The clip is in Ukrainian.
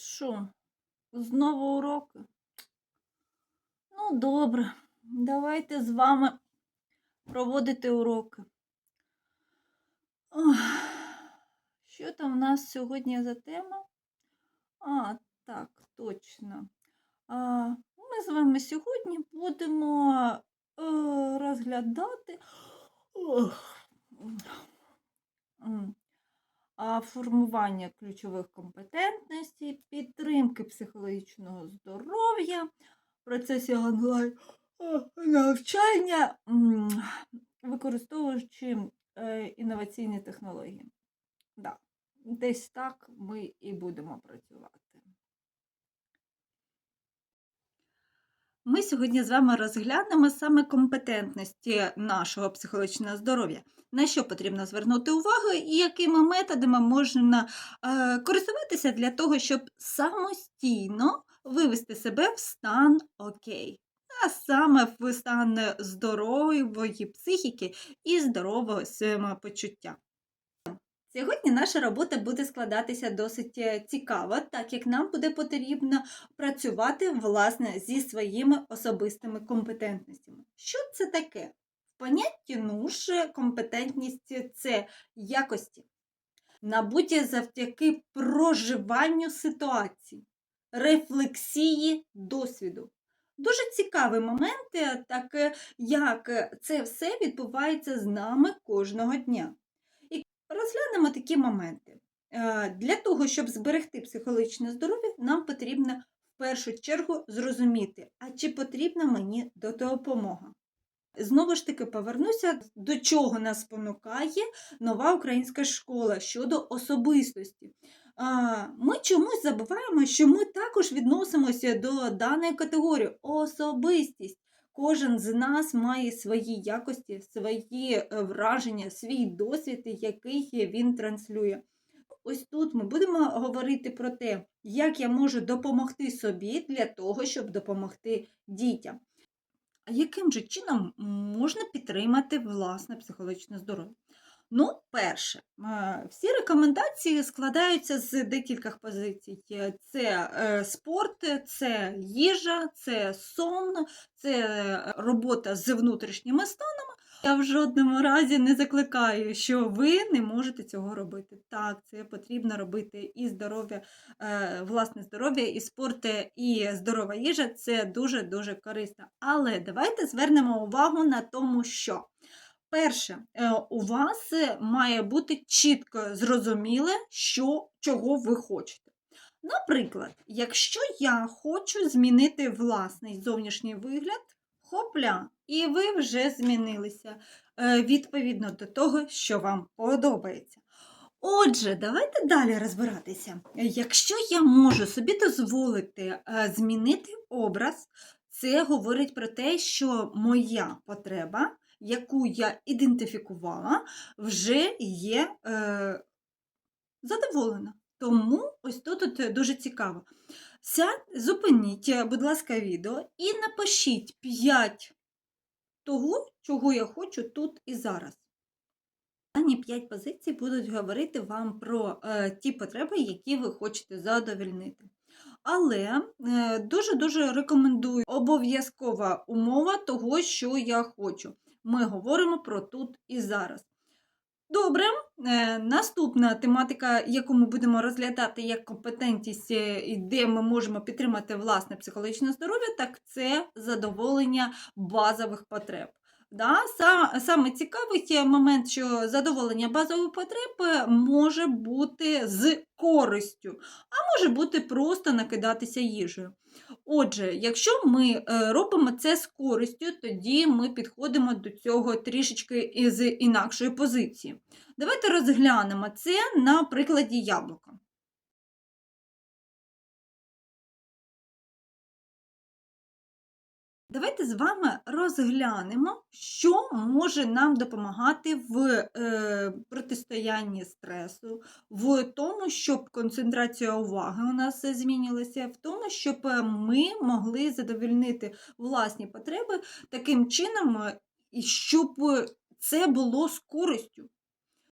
Що, знову уроки? Ну, добре, давайте з вами проводити уроки. Ох, що там в нас сьогодні за тема? А, так, точно. А, ми з вами сьогодні будемо е, розглядати ох, формування ключових компетентностей, підтримки психологічного здоров'я, в процесі онлайн навчання, використовуючи е, інноваційні технології. Да, десь так ми і будемо працювати. Ми сьогодні з вами розглянемо саме компетентності нашого психологічного здоров'я, на що потрібно звернути увагу і якими методами можна е, користуватися для того, щоб самостійно вивести себе в стан окей, а саме в стан здорової психіки і здорового самопочуття. Сьогодні наша робота буде складатися досить е, цікаво, так як нам буде потрібно працювати власне зі своїми особистими компетентностями. Що це таке? В понятті НУШ компетентність це якості, набуті завдяки проживанню ситуацій, рефлексії досвіду. Дуже цікавий момент, е, так е, як це все відбувається з нами кожного дня. Розглянемо такі моменти. Е, Для того, щоб зберегти психологічне здоров'я, нам потрібно в першу чергу зрозуміти, а чи потрібна мені допомога. Знову ж таки, повернуся, до чого нас спонукає нова українська школа щодо особистості. Ми чомусь забуваємо, що ми також відносимося до даної категорії особистість. Кожен з нас має свої якості, свої е, враження, свій досвід, який він транслює. Ось тут ми будемо говорити про те, як я можу допомогти собі для того, щоб допомогти дітям. А яким же чином можна підтримати власне психологічне здоров'я? Ну, перше, е, всі рекомендації складаються з декількох позицій: це е, спорт, це їжа, це сон, це робота з внутрішніми станами. Я в жодному разі не закликаю, що ви не можете цього робити. Так, це потрібно робити і здоров'я, е, власне здоров'я, і спорт, і здорова їжа це дуже-дуже корисно. Але давайте звернемо увагу на тому, що. Перше, е, у вас має бути чітко зрозуміле, що, чого ви хочете. Наприклад, якщо я хочу змінити власний зовнішній вигляд, хопля, і ви вже змінилися е, відповідно до того, що вам подобається. Отже, давайте далі розбиратися. Якщо я можу собі дозволити е, змінити образ, це говорить про те, що моя потреба яку я ідентифікувала, вже є е, задоволена. Тому ось тут от дуже цікаво. Сядь, зупиніть, будь ласка, відео і напишіть 5 того, чого я хочу тут і зараз. Дані 5 позицій будуть говорити вам про е, ті потреби, які ви хочете задовольнити. Але дуже-дуже рекомендую обов'язкова умова того, що я хочу ми говоримо про тут і зараз. Добре, е, наступна тематика, яку ми будемо розглядати як компетентність, і де ми можемо підтримати власне психологічне здоров'я, так це задоволення базових потреб. Да? Саме цікавий момент, що задоволення базових потреб може бути з користю, а може бути просто накидатися їжею. Отже, якщо ми е, робимо це з користю, тоді ми підходимо до цього трішечки з інакшої позиції. Давайте розглянемо це на прикладі яблука. Давайте з вами розглянемо, що може нам допомагати в е, протистоянні стресу, в тому, щоб концентрація уваги у нас змінилася, в тому, щоб ми могли задовольнити власні потреби таким чином, щоб це було з користю.